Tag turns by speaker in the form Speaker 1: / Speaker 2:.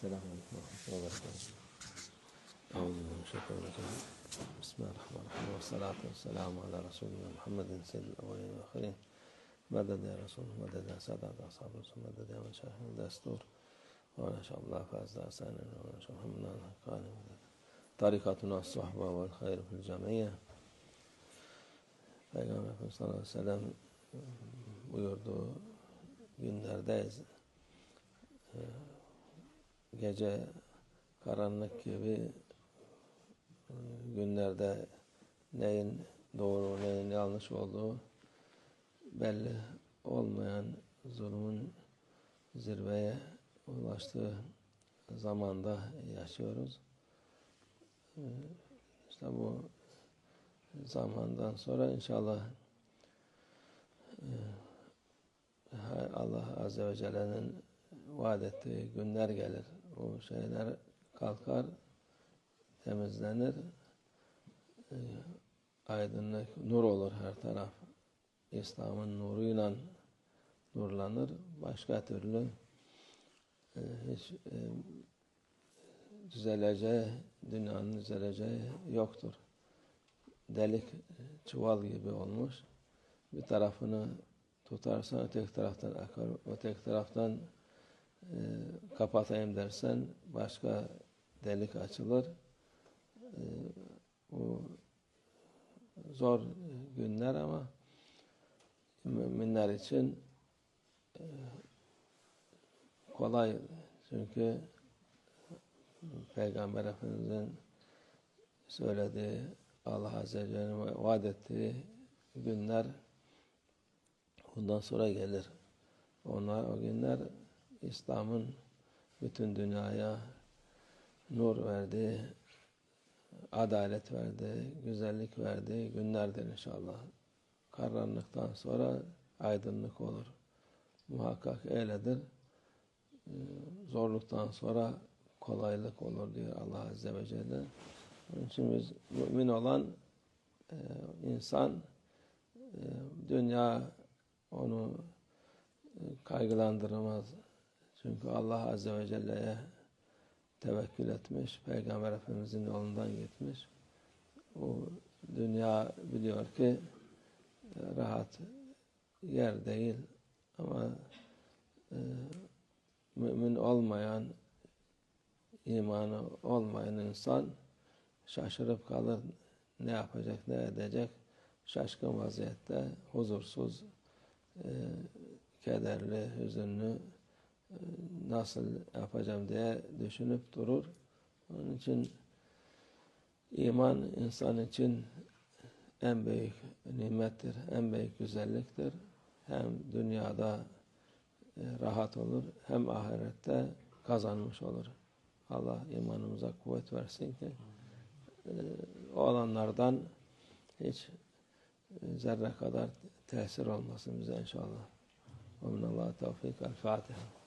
Speaker 1: السلام عليكم ورحمة الله وبركاته. أعوذ بالله من الشيطان الرجيم. بسم الله الرحمن الرحيم والصلاة والسلام على رسولنا محمد سيد الأولين والآخرين. مدد يا رسول مدد يا سادات أصحاب الرسول مدد يا مشايخ الدستور وأنا شاء الله فاز أسانا وأنا شاء الله قال طريقتنا الصحبة والخير في الجمعية Peygamber sallallahu aleyhi ve sellem buyurduğu günlerdeyiz. Gece karanlık gibi e, günlerde neyin doğru neyin yanlış olduğu belli olmayan zulmün zirveye ulaştığı zamanda yaşıyoruz. Ee, İşte bu zamandan sonra inşallah e, Allah Azze ve Celle'nin vaat ettiği günler gelir. O şeyler kalkar, temizlenir, e, aydınlık, nur olur her taraf. İslam'ın nuruyla nurlanır. Başka türlü e, hiç düzeleceği, dünyanın düzeleceği yoktur delik çuval gibi olmuş. Bir tarafını tutarsan öteki taraftan akar. Öteki taraftan e, kapatayım dersen başka delik açılır. E, bu zor günler ama müminler için e, kolay. Çünkü Peygamber Efendimiz'in söylediği Allah Azze ve Celle'nin vaat ettiği günler bundan sonra gelir. Onlar o günler İslam'ın bütün dünyaya nur verdi, adalet verdi, güzellik verdi günlerdir inşallah. Karanlıktan sonra aydınlık olur. Muhakkak öyledir. Zorluktan sonra kolaylık olur diyor Allah Azze ve Celle. Onun için biz mümin olan e, insan e, dünya onu e, kaygılandırmaz. Çünkü Allah Azze ve Celle'ye tevekkül etmiş, Peygamber Efendimiz'in yolundan gitmiş. O dünya biliyor ki e, rahat yer değil ama e, mümin olmayan, imanı olmayan insan şaşırıp kalır. Ne yapacak, ne edecek? Şaşkın vaziyette, huzursuz, e, kederli, hüzünlü nasıl yapacağım diye düşünüp durur. Onun için iman insan için en büyük nimettir, en büyük güzelliktir. Hem dünyada e, rahat olur, hem ahirette kazanmış olur. Allah imanımıza kuvvet versin ki o alanlardan hiç zerre kadar tesir olmasın bize inşallah. Ve minallah tevfik. El Fatiha.